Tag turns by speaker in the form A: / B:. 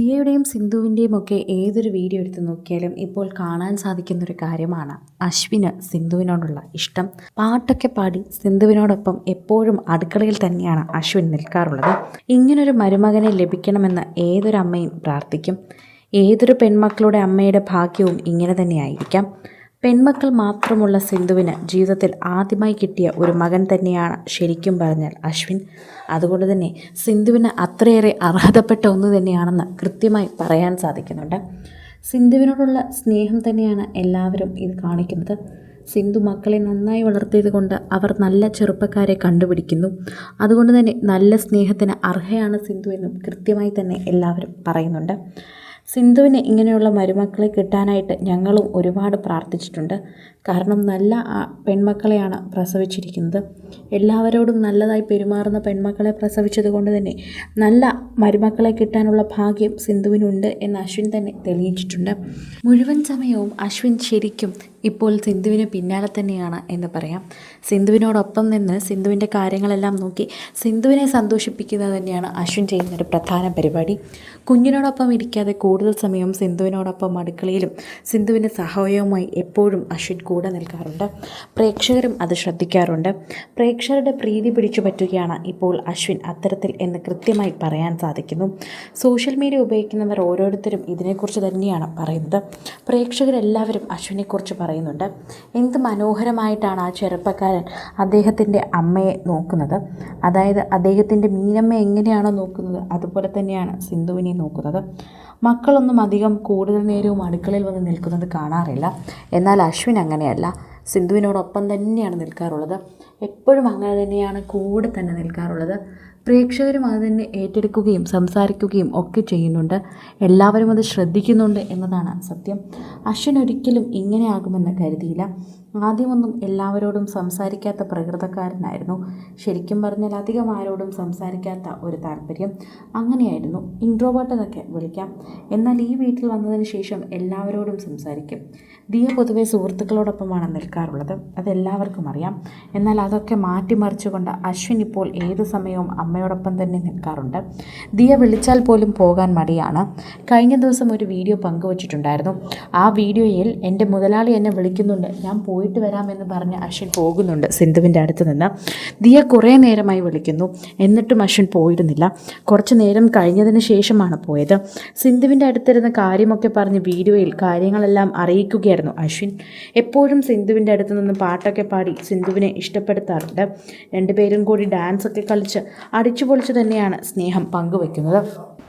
A: ദിയയുടെയും സിന്ധുവിന്റെയും ഒക്കെ ഏതൊരു വീഡിയോ എടുത്ത് നോക്കിയാലും ഇപ്പോൾ കാണാൻ സാധിക്കുന്ന ഒരു കാര്യമാണ് അശ്വിന് സിന്ധുവിനോടുള്ള ഇഷ്ടം. പാട്ടൊക്കെ പാടി സിന്ധുവിനോടൊപ്പം എപ്പോഴും അടുക്കളയിൽ തന്നെയാണ് അശ്വിൻ നിൽക്കാറുള്ളത്. ഇങ്ങനൊരു മരുമകനെ ലഭിക്കണമെന്ന് ഏതൊരു അമ്മയും പ്രാർത്ഥിക്കും. ഏതൊരു പെൺമക്കളുടെ അമ്മയുടെ ഭാഗ്യവും ഇങ്ങനെ തന്നെയായിരിക്കാം പെൺമക്കൾ മാത്രമുള്ള സിന്ധുവിന് ജീവിതത്തിൽ ആദ്യമായി കിട്ടിയ ഒരു മകൻ തന്നെയാണ് ശരിക്കും പറഞ്ഞാൽ അശ്വിൻ. അതുകൊണ്ട് തന്നെ സിന്ധുവിന് അത്രയേറെ അർഹതപ്പെട്ട ഒന്ന് തന്നെയാണെന്ന് കൃത്യമായി പറയാൻ സാധിക്കുന്നുണ്ട്. സിന്ധുവിനോടുള്ള സ്നേഹം തന്നെയാണ് എല്ലാവരും ഇത് കാണിക്കുന്നത്. സിന്ധു മക്കളെ നന്നായി വളർത്തിയത് കൊണ്ട് അവർ നല്ല ചെറുപ്പക്കാരെ കണ്ടുപിടിക്കുന്നു. അതുകൊണ്ട് തന്നെ നല്ല സ്നേഹത്തിന് അർഹയാണ് സിന്ധു എന്നും കൃത്യമായി തന്നെ എല്ലാവരും പറയുന്നുണ്ട്. സിന്ധുവിന് ഇങ്ങനെയുള്ള മരുമക്കളെ കിട്ടാനായിട്ട് ഞങ്ങളും ഒരുപാട് പ്രാർത്ഥിച്ചിട്ടുണ്ട്. കാരണം നല്ല പെൺമക്കളെയാണ് പ്രസവിച്ചിരിക്കുന്നത്. എല്ലാവരോടും നല്ലതായി പെരുമാറുന്ന പെൺമക്കളെ പ്രസവിച്ചത് കൊണ്ട് തന്നെ നല്ല മരുമക്കളെ കിട്ടാനുള്ള ഭാഗ്യം സിന്ധുവിനുണ്ട് എന്ന് അശ്വിൻ തന്നെ തെളിയിച്ചിട്ടുണ്ട്. മുഴുവൻ സമയവും അശ്വിൻ ശരിക്കും ഇപ്പോൾ സിന്ധുവിന് പിന്നാലെ തന്നെയാണ് എന്ന് പറയാം. സിന്ധുവിനോടൊപ്പം നിന്ന് സിന്ധുവിന്റെ കാര്യങ്ങളെല്ലാം നോക്കി സിന്ധുവിനെ സന്തോഷിപ്പിക്കുന്നത് തന്നെയാണ് അശ്വിൻ ചെയ്യുന്നൊരു പ്രധാന പരിപാടി. കുഞ്ഞിനോടൊപ്പം ഇരിക്കാതെ കൂടുതൽ സമയം സിന്ധുവിനോടൊപ്പം അടുക്കളയിലും സിന്ധുവിന്റെ സഹായവുമായി എപ്പോഴും അശ്വിൻ കൂടെ നിൽക്കാറുണ്ട്. പ്രേക്ഷകരും അത് ശ്രദ്ധിക്കാറുണ്ട്. പ്രേക്ഷകരുടെ പ്രീതി പിടിച്ചു പറ്റുകയാണ് ഇപ്പോൾ അശ്വിൻ അത്തരത്തിൽ എന്ന് കൃത്യമായി പറയാൻ സാധിക്കുന്നു. സോഷ്യൽ മീഡിയ ഉപയോഗിക്കുന്നവർ ഓരോരുത്തരും ഇതിനെക്കുറിച്ച് തന്നെയാണ് പറയുന്നത്. പ്രേക്ഷകരെല്ലാവരും അശ്വിനെക്കുറിച്ച് പറയുന്നുണ്ട്. എന്ത് മനോഹരമായിട്ടാണ് ആ ചെറുപ്പക്കാരൻ അദ്ദേഹത്തിന്റെ അമ്മയെ നോക്കുന്നത്. അതായത് അദ്ദേഹത്തിന്റെ മീനമ്മ എങ്ങനെയാണോ നോക്കുന്നത് അതുപോലെ തന്നെയാണ് സിന്ധുവിനെ നോക്കുന്നത്. മക്കളൊന്നും അധികം കൂടുതൽ നേരവും അടുക്കളയിൽ വന്ന് നിൽക്കുന്നത് കാണാറില്ല. എന്നാൽ അശ്വിൻ അങ്ങനെയല്ല. സിന്ധുവിനോടൊപ്പം തന്നെയാണ് നിൽക്കാറുള്ളത്. എപ്പോഴും അങ്ങനെ തന്നെയാണ് കൂടെ തന്നെ നിൽക്കാറുള്ളത്. പ്രേക്ഷകരും അത് തന്നെ ഏറ്റെടുക്കുകയും സംസാരിക്കുകയും ഒക്കെ ചെയ്യുന്നുണ്ട്. എല്ലാവരും അത് ശ്രദ്ധിക്കുന്നുണ്ട് എന്നതാണ് സത്യം. അശ്വിൻ ഒരിക്കലും ഇങ്ങനെയാകുമെന്ന് കരുതിയില്ല. ആദ്യമൊന്നും എല്ലാവരോടും സംസാരിക്കാത്ത പ്രകൃതക്കാരനായിരുന്നു. ശരിക്കും പറഞ്ഞാൽ അധികം ആരോടും സംസാരിക്കാത്ത ഒരു താല്പര്യം അങ്ങനെയായിരുന്നു. ഇൻട്രോവേർട്ട് എന്നൊക്കെ വിളിക്കാം. എന്നാൽ ഈ വീട്ടിൽ വന്നതിന് ശേഷം എല്ലാവരോടും സംസാരിക്കും. ദിയ പൊതുവെ സുഹൃത്തുക്കളോടൊപ്പമാണ് നിൽക്കാറുള്ളത്. അതെല്ലാവർക്കും അറിയാം. എന്നാൽ അതൊക്കെ മാറ്റിമറിച്ചുകൊണ്ട് അശ്വിൻ ഇപ്പോൾ ഏത് സമയവും അമ്മയോടൊപ്പം തന്നെ നിൽക്കാറുണ്ട്. ദിയ വിളിച്ചാൽ പോലും പോകാൻ മടിയാണ്. കഴിഞ്ഞ ദിവസം ഒരു വീഡിയോ പങ്കുവച്ചിട്ടുണ്ടായിരുന്നു. ആ വീഡിയോയിൽ എന്റെ മുതലാളി എന്നെ വിളിക്കുന്നുണ്ട്. ഞാൻ പോയിട്ട് വരാമെന്ന് പറഞ്ഞ് അശ്വിൻ പോകുന്നുണ്ട്. സിന്ധുവിന്റെ അടുത്ത് നിന്ന്. ദിയ കുറേ നേരമായി വിളിക്കുന്നു. എന്നിട്ടും അശ്വിൻ പോയിരുന്നില്ല. കുറച്ച് നേരം കഴിഞ്ഞതിന് ശേഷമാണ് പോയത്. സിന്ധുവിന്റെ അടുത്തിരുന്ന കാര്യമൊക്കെ പറഞ്ഞ് വീഡിയോയിൽ കാര്യങ്ങളെല്ലാം അറിയിക്കുകയായിരുന്നു അശ്വിൻ. എപ്പോഴും സിന്ധുവിന്റെ അടുത്ത് നിന്ന് പാട്ടൊക്കെ പാടി സിന്ധുവിനെ ഇഷ്ടപ്പെടുത്താറുണ്ട്. രണ്ടുപേരും കൂടി ഡാൻസൊക്കെ കളിച്ച് അടിച്ചുപൊളിച്ച് തന്നെയാണ് സ്നേഹം പങ്കുവെക്കുന്നത്.